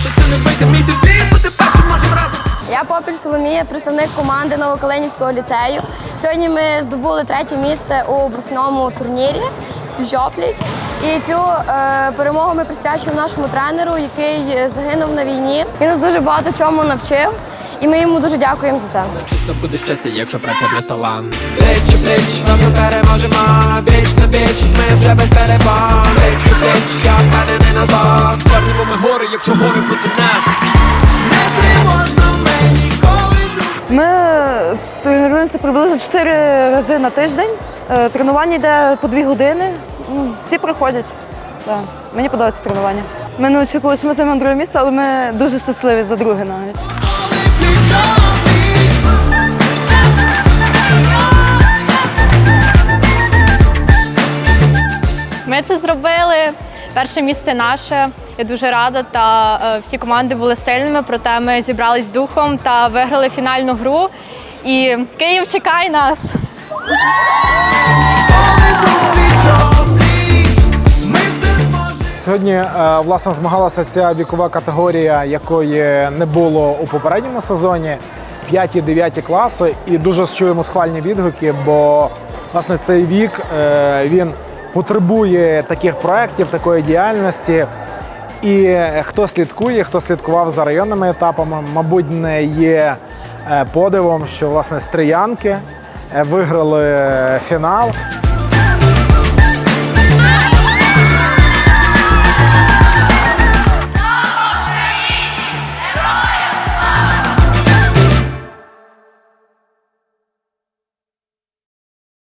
що це не вийде мій девіз Бути першим можем разом Я Попіль Соломія, представник команди Новокалинівського ліцею. Сьогодні ми здобули третє місце у обласному турнірі з пліч-опліч. І цю е, перемогу ми присвячуємо нашому тренеру, який загинув на війні. Він нас дуже багато чому навчив, і ми йому дуже дякуємо за це. Точно буде щастя, якщо праця плюс талант Плеч у плеч, разом переможемо Віч на віч, ми вже без перебан тренуємося приблизно 4 рази на тиждень. Е, Тренування йде по 2 години. Ну, Всі приходять. Так. Мені подобається тренування. Ми не очікували, що ми займемо друге місце, але ми дуже щасливі за друге навіть. Ми це зробили. Перше місце наше. Я дуже рада. Та е, всі команди були сильними. Проте ми зібрались духом та виграли фінальну гру. І Київ чекай нас. Сьогодні е, власне змагалася ця вікова категорія, якої не було у попередньому сезоні. 5-9 класи, і дуже чуємо схвальні відгуки, бо власне цей вік е, він потребує таких проєктів, такої діяльності. І е, хто слідкує, хто слідкував за районними етапами, мабуть, не є подивом, що власне стріянки е, виграли е, фінал.